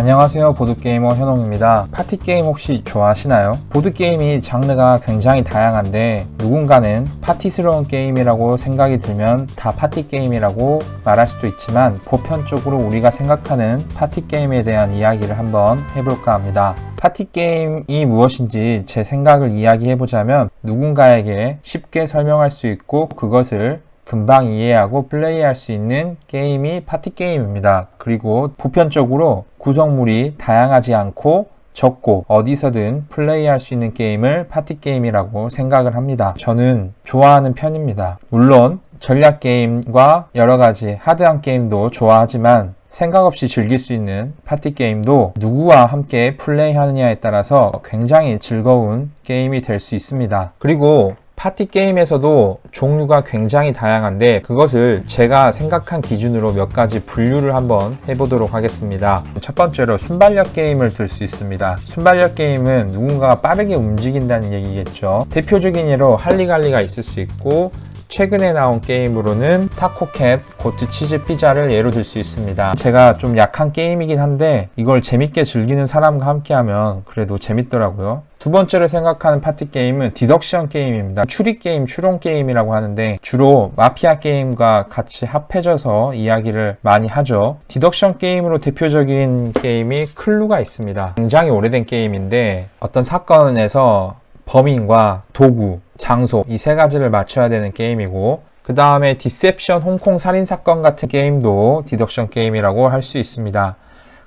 안녕하세요. 보드게이머 현홍입니다. 파티게임 혹시 좋아하시나요? 보드게임이 장르가 굉장히 다양한데 누군가는 파티스러운 게임이라고 생각이 들면 다 파티게임이라고 말할 수도 있지만 보편적으로 우리가 생각하는 파티게임에 대한 이야기를 한번 해볼까 합니다. 파티 게임이 무엇인지 제 생각을 이야기해보자면 누군가에게 쉽게 설명할 수 있고 그것을 금방 이해하고 플레이할 수 있는 게임이 파티 게임입니다. 그리고 보편적으로 구성물이 다양하지 않고 적고 어디서든 플레이할 수 있는 게임을 파티 게임이라고 생각을 합니다. 저는 좋아하는 편입니다. 물론 전략 게임과 여러 가지 하드한 게임도 좋아하지만 생각 없이 즐길 수 있는 파티 게임도 누구와 함께 플레이하느냐에 따라서 굉장히 즐거운 게임이 될 수 있습니다. 그리고 파티 게임에서도 종류가 굉장히 다양한데 그것을 제가 생각한 기준으로 몇 가지 분류를 한번 해보도록 하겠습니다. 첫 번째로 순발력 게임을 들 수 있습니다. 순발력 게임은 누군가가 빠르게 움직인다는 얘기겠죠. 대표적인 예로 할리갈리가 있을 수 있고 최근에 나온 게임으로는 타코캣, 고트 치즈 피자를 예로 들 수 있습니다. 제가 좀 약한 게임이긴 한데 이걸 재밌게 즐기는 사람과 함께하면 그래도 재밌더라고요. 두 번째로 생각하는 파티 게임은 디덕션 게임입니다. 추리 게임, 추론 게임이라고 하는데 주로 마피아 게임과 같이 합해져서 이야기를 많이 하죠. 디덕션 게임으로 대표적인 게임이 클루가 있습니다. 굉장히 오래된 게임인데 어떤 사건에서 범인과 도구, 장소 이 세 가지를 맞춰야 되는 게임이고 그 다음에 디셉션 홍콩 살인 사건 같은 게임도 디덕션 게임이라고 할 수 있습니다.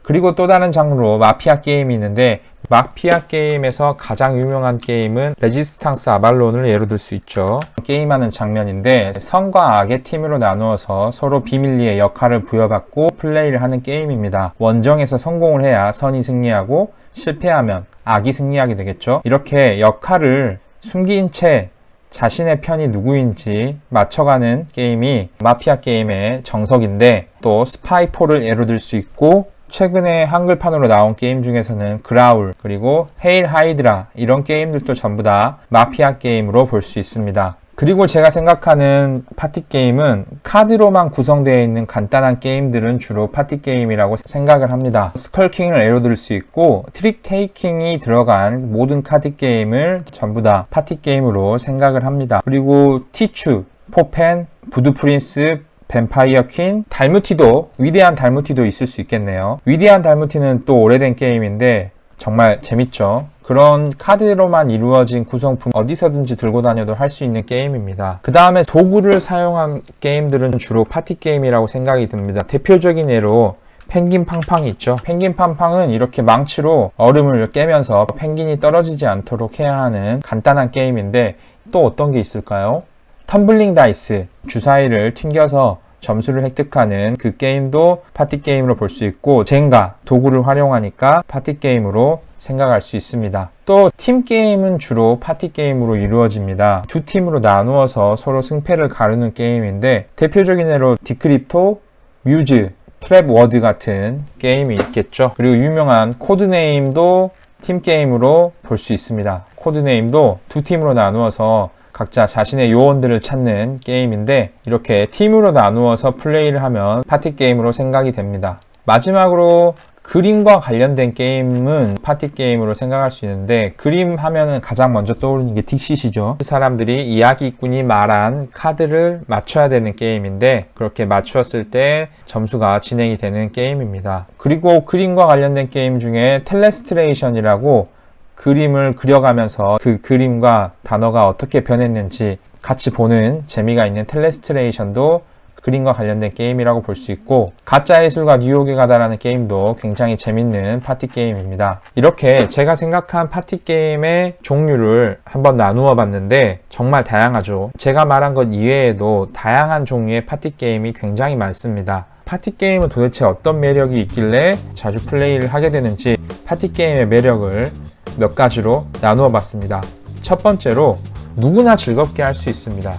그리고 또 다른 장르로 마피아 게임이 있는데 마피아 게임에서 가장 유명한 게임은 레지스탕스 아발론을 예로 들 수 있죠. 게임하는 장면인데 선과 악의 팀으로 나누어서 서로 비밀리에 역할을 부여받고 플레이를 하는 게임입니다. 원정에서 성공을 해야 선이 승리하고 실패하면 악이 승리하게 되겠죠. 이렇게 역할을 숨긴 채 자신의 편이 누구인지 맞춰가는 게임이 마피아 게임의 정석인데 또 스파이포를 예로 들 수 있고 최근에 한글판으로 나온 게임 중에서는 그라울 그리고 헤일 하이드라 이런 게임들도 전부 다 마피아 게임으로 볼 수 있습니다. 그리고 제가 생각하는 파티 게임은 카드로만 구성되어 있는 간단한 게임들은 주로 파티 게임이라고 생각을 합니다. 스컬킹을 예로 들 수 있고 트릭 테이킹이 들어간 모든 카드 게임을 전부 다 파티 게임으로 생각을 합니다. 그리고 티추, 포펜, 부두 프린스, 뱀파이어 퀸, 달무티도 위대한 달무티도 있을 수 있겠네요. 위대한 달무티는 또 오래된 게임인데 정말 재밌죠. 그런 카드로만 이루어진 구성품 어디서든지 들고 다녀도 할 수 있는 게임입니다. 그 다음에 도구를 사용한 게임들은 주로 파티 게임이라고 생각이 듭니다. 대표적인 예로 펭귄 팡팡이 있죠. 펭귄 팡팡은 이렇게 망치로 얼음을 깨면서 펭귄이 떨어지지 않도록 해야 하는 간단한 게임인데 또 어떤 게 있을까요? 텀블링 다이스 주사위를 튕겨서 점수를 획득하는 그 게임도 파티 게임으로 볼 수 있고 젠가 도구를 활용하니까 파티 게임으로 생각할 수 있습니다. 또 팀 게임은 주로 파티 게임으로 이루어집니다. 두 팀으로 나누어서 서로 승패를 가르는 게임인데 대표적인 예로 디크립토, 뮤즈, 트랩 워드 같은 게임이 있겠죠. 그리고 유명한 코드네임도 팀 게임으로 볼 수 있습니다. 코드네임도 두 팀으로 나누어서 각자 자신의 요원들을 찾는 게임인데 이렇게 팀으로 나누어서 플레이를 하면 파티 게임으로 생각이 됩니다. 마지막으로 그림과 관련된 게임은 파티 게임으로 생각할 수 있는데 그림 하면은 가장 먼저 떠오르는 게 딕시시죠. 사람들이 이야기꾼이 말한 카드를 맞춰야 되는 게임인데 그렇게 맞추었을 때 점수가 진행이 되는 게임입니다. 그리고 그림과 관련된 게임 중에 텔레스트레이션이라고 그림을 그려가면서 그 그림과 단어가 어떻게 변했는지 같이 보는 재미가 있는 텔레스트레이션도 그림과 관련된 게임이라고 볼 수 있고 가짜 예술가 뉴욕에 가다라는 게임도 굉장히 재밌는 파티 게임입니다. 이렇게 제가 생각한 파티 게임의 종류를 한번 나누어 봤는데 정말 다양하죠. 제가 말한 것 이외에도 다양한 종류의 파티 게임이 굉장히 많습니다. 파티 게임은 도대체 어떤 매력이 있길래 자주 플레이를 하게 되는지 파티 게임의 매력을 몇 가지로 나누어 봤습니다. 첫 번째로 누구나 즐겁게 할 수 있습니다.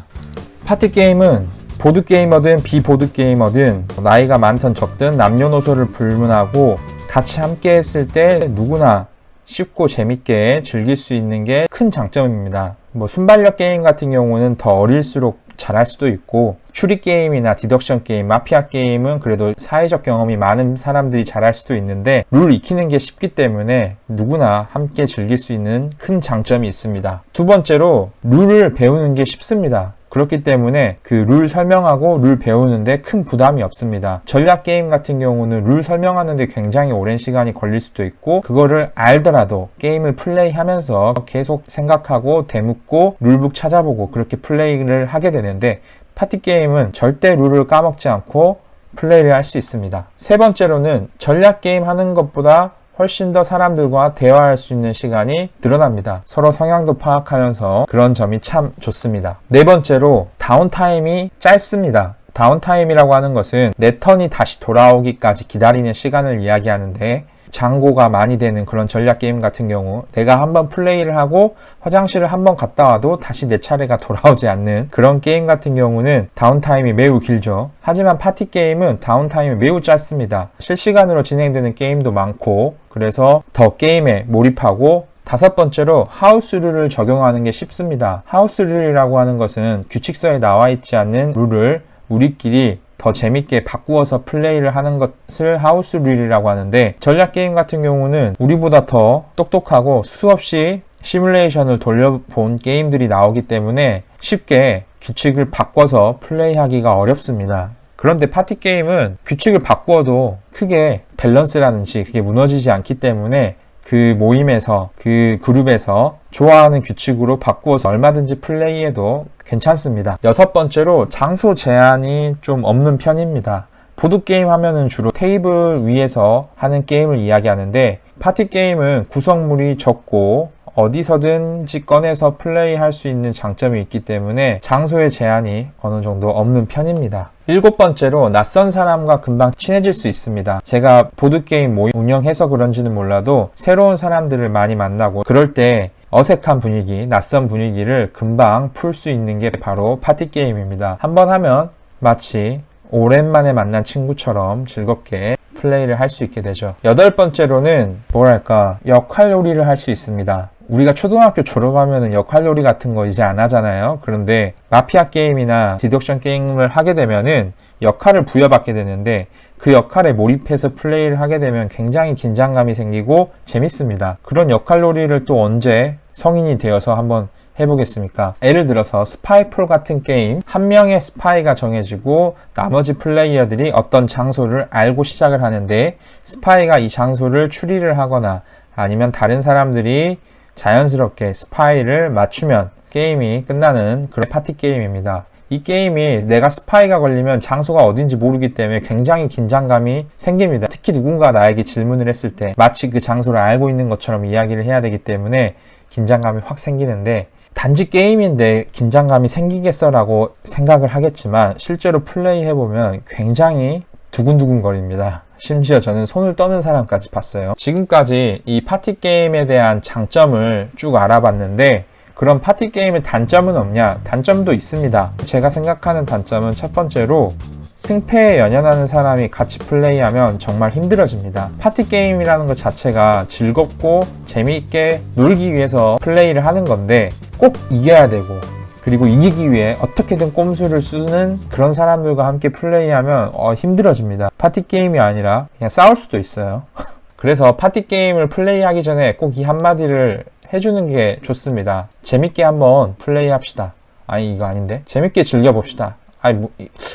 파티 게임은 보드 게이머든 비보드 게이머든 나이가 많든 적든 남녀노소를 불문하고 같이 함께 했을 때 누구나 쉽고 재밌게 즐길 수 있는 게 큰 장점입니다. 뭐 순발력 게임 같은 경우는 더 어릴수록 잘할 수도 있고 추리 게임이나 디덕션 게임, 마피아 게임은 그래도 사회적 경험이 많은 사람들이 잘할 수도 있는데 룰 익히는 게 쉽기 때문에 누구나 함께 즐길 수 있는 큰 장점이 있습니다. 두 번째로 룰을 배우는 게 쉽습니다. 그렇기 때문에 그 룰 설명하고 룰 배우는데 큰 부담이 없습니다. 전략 게임 같은 경우는 룰 설명하는데 굉장히 오랜 시간이 걸릴 수도 있고 그거를 알더라도 게임을 플레이하면서 계속 생각하고 되묻고 룰북 찾아보고 그렇게 플레이를 하게 되는데 파티 게임은 절대 룰을 까먹지 않고 플레이를 할 수 있습니다. 세 번째로는 전략 게임 하는 것보다 훨씬 더 사람들과 대화할 수 있는 시간이 늘어납니다. 서로 성향도 파악하면서 그런 점이 참 좋습니다. 네 번째로 다운타임이 짧습니다. 다운타임이라고 하는 것은 내 턴이 다시 돌아오기까지 기다리는 시간을 이야기하는데 장고가 많이 되는 그런 전략 게임 같은 경우 내가 한번 플레이를 하고 화장실을 한번 갔다 와도 다시 내 차례가 돌아오지 않는 그런 게임 같은 경우는 다운타임이 매우 길죠. 하지만 파티 게임은 다운타임이 매우 짧습니다. 실시간으로 진행되는 게임도 많고 그래서 더 게임에 몰입하고 다섯 번째로 하우스 룰을 적용하는 게 쉽습니다. 하우스 룰이라고 하는 것은 규칙서에 나와 있지 않는 룰을 우리끼리 더 재밌게 바꾸어서 플레이를 하는 것을 하우스 룰이라고 하는데 전략 게임 같은 경우는 우리보다 더 똑똑하고 수없이 시뮬레이션을 돌려본 게임들이 나오기 때문에 쉽게 규칙을 바꿔서 플레이하기가 어렵습니다. 그런데 파티 게임은 규칙을 바꾸어도 크게 밸런스라든지 그게 무너지지 않기 때문에 그 모임에서 그 그룹에서 좋아하는 규칙으로 바꾸어서 얼마든지 플레이해도 괜찮습니다. 여섯 번째로 장소 제한이 좀 없는 편입니다. 보드게임 하면은 주로 테이블 위에서 하는 게임을 이야기하는데 파티 게임은 구성물이 적고 어디서든지 꺼내서 플레이할 수 있는 장점이 있기 때문에 장소의 제한이 어느 정도 없는 편입니다. 일곱 번째로 낯선 사람과 금방 친해질 수 있습니다. 제가 보드게임 모임 운영해서 그런지는 몰라도 새로운 사람들을 많이 만나고 그럴 때 어색한 분위기, 낯선 분위기를 금방 풀 수 있는 게 바로 파티 게임입니다. 한번 하면 마치 오랜만에 만난 친구처럼 즐겁게 플레이를 할 수 있게 되죠. 여덟 번째로는 뭐랄까 역할놀이를 할 수 있습니다. 우리가 초등학교 졸업하면 역할놀이 같은 거 이제 안 하잖아요. 그런데 마피아 게임이나 디덕션 게임을 하게 되면은 역할을 부여받게 되는데 그 역할에 몰입해서 플레이를 하게 되면 굉장히 긴장감이 생기고 재밌습니다. 그런 역할 놀이를 또 언제 성인이 되어서 한번 해보겠습니까? 예를 들어서 스파이풀 같은 게임 한 명의 스파이가 정해지고 나머지 플레이어들이 어떤 장소를 알고 시작을 하는데 스파이가 이 장소를 추리를 하거나 아니면 다른 사람들이 자연스럽게 스파이를 맞추면 게임이 끝나는 그런 파티 게임입니다. 이 게임이 내가 스파이가 걸리면 장소가 어딘지 모르기 때문에 굉장히 긴장감이 생깁니다. 특히 누군가 나에게 질문을 했을 때 마치 그 장소를 알고 있는 것처럼 이야기를 해야 되기 때문에 긴장감이 확 생기는데 단지 게임인데 긴장감이 생기겠어라고 생각을 하겠지만 실제로 플레이 해보면 굉장히 두근두근거립니다. 심지어 저는 손을 떠는 사람까지 봤어요. 지금까지 이 파티 게임에 대한 장점을 쭉 알아봤는데 그런 파티 게임의 단점은 없냐? 단점도 있습니다. 제가 생각하는 단점은 첫 번째로 승패에 연연하는 사람이 같이 플레이하면 정말 힘들어집니다. 파티 게임이라는 것 자체가 즐겁고 재미있게 놀기 위해서 플레이를 하는 건데 꼭 이겨야 되고 그리고 이기기 위해 어떻게든 꼼수를 쓰는 그런 사람들과 함께 플레이하면 어, 힘들어집니다. 파티 게임이 아니라 그냥 싸울 수도 있어요. 그래서 파티 게임을 플레이하기 전에 꼭 이 한마디를 해주는 게 좋습니다. 재밌게 한번 플레이합시다. 아니 이거 아닌데? 재밌게 즐겨봅시다. 아니 뭐,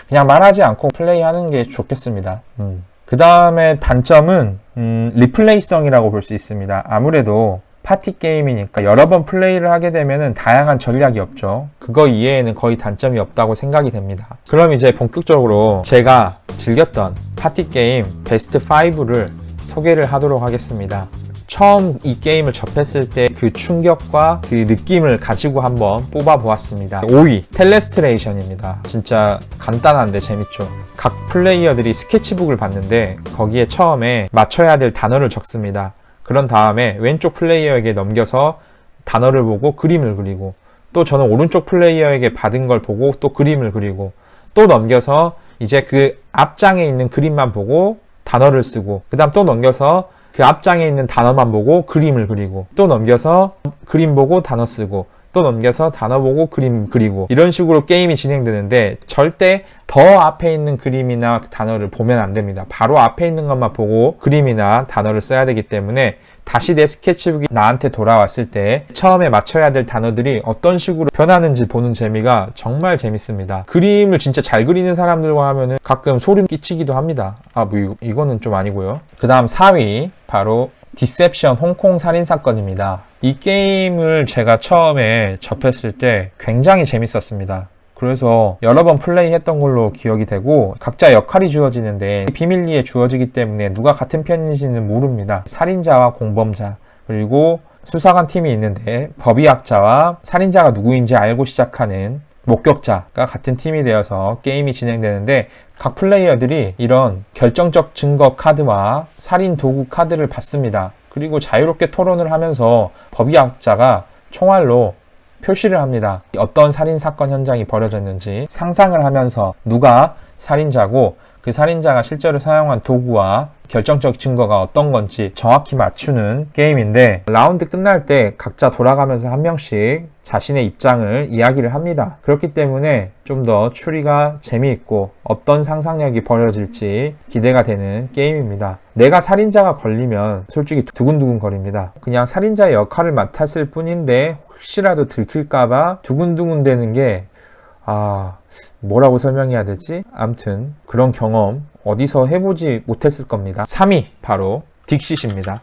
그냥 말하지 않고 플레이하는 게 좋겠습니다. 음. 그 다음에 단점은 음, 리플레이성이라고 볼 수 있습니다. 아무래도 파티 게임이니까 여러 번 플레이를 하게 되면 다양한 전략이 없죠. 그거 이외에는 거의 단점이 없다고 생각이 됩니다. 그럼 이제 본격적으로 제가 즐겼던 파티 게임 베스트 5를 소개를 하도록 하겠습니다. 처음 이 게임을 접했을 때 그 충격과 그 느낌을 가지고 한번 뽑아 보았습니다. 5위 텔레스트레이션입니다. 진짜 간단한데 재밌죠. 각 플레이어들이 스케치북을 봤는데 거기에 처음에 맞춰야 될 단어를 적습니다. 그런 다음에 왼쪽 플레이어에게 넘겨서 단어를 보고 그림을 그리고 또 저는 오른쪽 플레이어에게 받은 걸 보고 또 그림을 그리고 또 넘겨서 이제 그 앞장에 있는 그림만 보고 단어를 쓰고 그 다음 또 넘겨서 그 앞장에 있는 단어만 보고 그림을 그리고 또 넘겨서 그림 보고 단어 쓰고 또 넘겨서 단어 보고 그림 그리고 이런 식으로 게임이 진행되는데 절대 더 앞에 있는 그림이나 단어를 보면 안 됩니다. 바로 앞에 있는 것만 보고 그림이나 단어를 써야 되기 때문에 다시 내 스케치북이 나한테 돌아왔을 때 처음에 맞춰야 될 단어들이 어떤 식으로 변하는지 보는 재미가 정말 재밌습니다. 그림을 진짜 잘 그리는 사람들과 하면은 가끔 소름 끼치기도 합니다. 아, 뭐 이거, 이거는 좀 아니고요. 그 다음 4위 바로 디셉션 홍콩 살인 사건입니다. 이 게임을 제가 처음에 접했을 때 굉장히 재밌었습니다. 그래서 여러 번 플레이했던 걸로 기억이 되고 각자 역할이 주어지는데 비밀리에 주어지기 때문에 누가 같은 편인지는 모릅니다. 살인자와 공범자 그리고 수사관 팀이 있는데 법의학자와 살인자가 누구인지 알고 시작하는 목격자가 같은 팀이 되어서 게임이 진행되는데 각 플레이어들이 이런 결정적 증거 카드와 살인 도구 카드를 받습니다. 그리고 자유롭게 토론을 하면서 법의학자가 총알로 표시를 합니다. 어떤 살인 사건 현장이 벌어졌는지 상상을 하면서 누가 살인자고 그 살인자가 실제로 사용한 도구와 결정적 증거가 어떤 건지 정확히 맞추는 게임인데 라운드 끝날 때 각자 돌아가면서 한 명씩 자신의 입장을 이야기를 합니다. 그렇기 때문에 좀 더 추리가 재미있고 어떤 상상력이 벌어질지 기대가 되는 게임입니다. 내가 살인자가 걸리면 솔직히 두근두근 거립니다. 그냥 살인자의 역할을 맡았을 뿐인데 혹시라도 들킬까봐 두근두근 되는 게 아, 뭐라고 설명해야 되지? 암튼 그런 경험 어디서 해보지 못했을 겁니다. 3위 바로 딕시시입니다.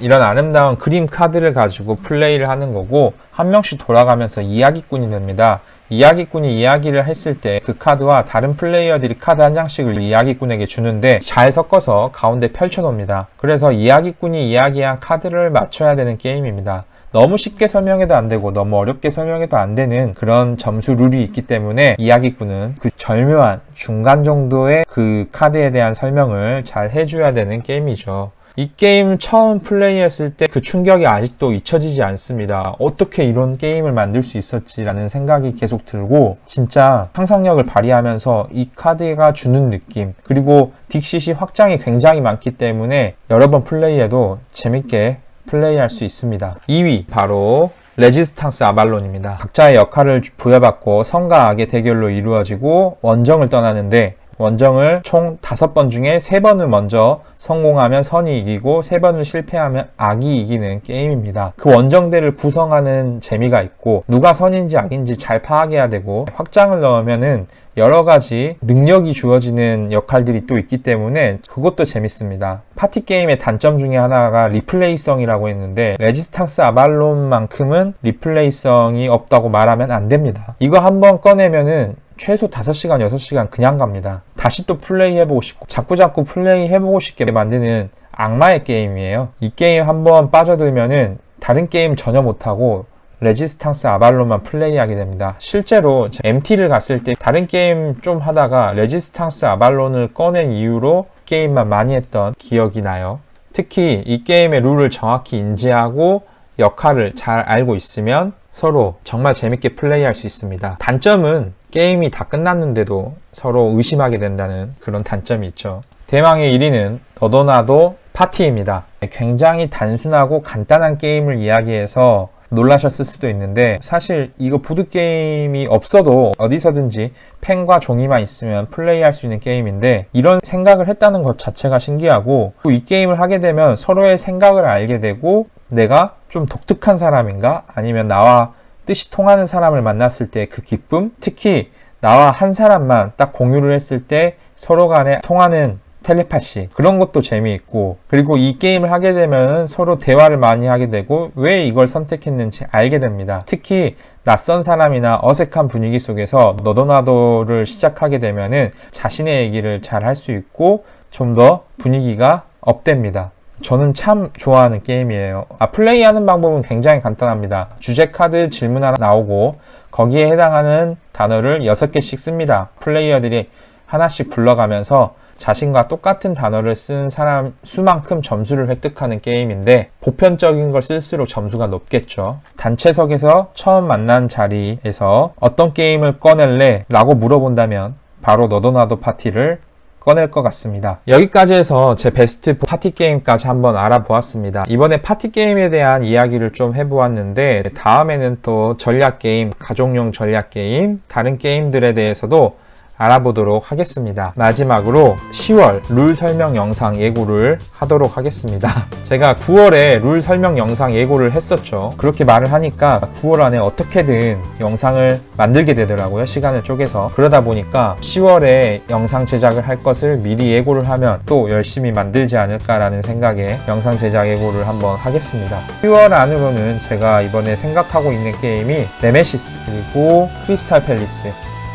이런 아름다운 그림 카드를 가지고 플레이를 하는 거고 한 명씩 돌아가면서 이야기꾼이 됩니다. 이야기꾼이 이야기를 했을 때 그 카드와 다른 플레이어들이 카드 한 장씩을 이야기꾼에게 주는데 잘 섞어서 가운데 펼쳐놓습니다. 그래서 이야기꾼이 이야기한 카드를 맞춰야 되는 게임입니다. 너무 쉽게 설명해도 안 되고 너무 어렵게 설명해도 안 되는 그런 점수 룰이 있기 때문에 이야기꾼은 그 절묘한 중간 정도의 그 카드에 대한 설명을 잘 해줘야 되는 게임이죠. 이 게임 처음 플레이했을 때 그 충격이 아직도 잊혀지지 않습니다. 어떻게 이런 게임을 만들 수 있었지라는 생각이 계속 들고 진짜 상상력을 발휘하면서 이 카드가 주는 느낌 그리고 딕시시 확장이 굉장히 많기 때문에 여러 번 플레이해도 재밌게 플레이할 수 있습니다. 2위 바로 레지스탕스 아발론입니다. 각자의 역할을 부여받고 성과 악의 대결로 이루어지고 원정을 떠나는데 원정을 총 5번 중에 3번을 먼저 성공하면 선이 이기고 3번을 실패하면 악이 이기는 게임입니다. 그 원정대를 구성하는 재미가 있고 누가 선인지 악인지 잘 파악해야 되고 확장을 넣으면은 여러 가지 능력이 주어지는 역할들이 또 있기 때문에 그것도 재밌습니다. 파티 게임의 단점 중에 하나가 리플레이성이라고 했는데 레지스탕스 아발론만큼은 리플레이성이 없다고 말하면 안 됩니다. 이거 한번 꺼내면은 최소 5시간, 6시간 그냥 갑니다. 다시 또 플레이 해보고 싶고, 자꾸자꾸 플레이 해보고 싶게 만드는 악마의 게임이에요. 이 게임 한번 빠져들면은 다른 게임 전혀 못하고 레지스탕스 아발론만 플레이하게 됩니다. 실제로 MT를 갔을 때 다른 게임 좀 하다가 레지스탕스 아발론을 꺼낸 이후로 게임만 많이 했던 기억이 나요. 특히 이 게임의 룰을 정확히 인지하고 역할을 잘 알고 있으면 서로 정말 재밌게 플레이할 수 있습니다. 단점은 게임이 다 끝났는데도 서로 의심하게 된다는 그런 단점이 있죠. 대망의 1위는 너도나도 파티입니다. 굉장히 단순하고 간단한 게임을 이야기해서 놀라셨을 수도 있는데 사실 이거 보드게임이 없어도 어디서든지 펜과 종이만 있으면 플레이할 수 있는 게임인데 이런 생각을 했다는 것 자체가 신기하고 이 게임을 하게 되면 서로의 생각을 알게 되고 내가 좀 독특한 사람인가 아니면 나와 뜻이 통하는 사람을 만났을 때 그 기쁨 특히 나와 한 사람만 딱 공유를 했을 때 서로 간에 통하는 텔레파시 그런 것도 재미있고 그리고 이 게임을 하게 되면 서로 대화를 많이 하게 되고 왜 이걸 선택했는지 알게 됩니다. 특히 낯선 사람이나 어색한 분위기 속에서 너도나도를 시작하게 되면은 자신의 얘기를 잘 할 수 있고 좀 더 분위기가 업됩니다. 저는 참 좋아하는 게임이에요. 아, 플레이하는 방법은 굉장히 간단합니다. 주제 카드 질문 하나 나오고 거기에 해당하는 단어를 6개씩 씁니다. 플레이어들이 하나씩 불러가면서 자신과 똑같은 단어를 쓴 사람 수만큼 점수를 획득하는 게임인데 보편적인 걸 쓸수록 점수가 높겠죠. 단체석에서 처음 만난 자리에서 어떤 게임을 꺼낼래? 라고 물어본다면 바로 너도 나도 파티를 꺼낼 것 같습니다. 여기까지 해서 제 베스트 파티 게임까지 한번 알아보았습니다. 이번에 파티 게임에 대한 이야기를 좀 해보았는데 다음에는 또 전략 게임, 가족용 전략 게임, 다른 게임들에 대해서도 알아보도록 하겠습니다. 마지막으로 10월 룰 설명 영상 예고를 하도록 하겠습니다. 제가 9월에 룰 설명 영상 예고를 했었죠. 그렇게 말을 하니까 9월 안에 어떻게든 영상을 만들게 되더라고요. 시간을 쪼개서. 그러다 보니까 10월에 영상 제작을 할 것을 미리 예고를 하면 또 열심히 만들지 않을까라는 생각에 영상 제작 예고를 한번 하겠습니다. 10월 안으로는 제가 이번에 생각하고 있는 게임이 네메시스 그리고 크리스탈 팰리스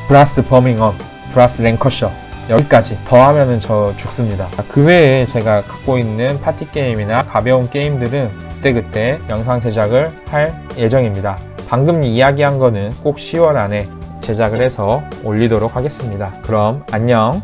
브라스 버밍엄 브라스 랭커셔 여기까지. 더 하면은 저 죽습니다. 그 외에 제가 갖고 있는 파티 게임이나 가벼운 게임들은 그때그때 영상 제작을 할 예정입니다. 방금 이야기한 거는 꼭 10월 안에 제작을 해서 올리도록 하겠습니다. 그럼 안녕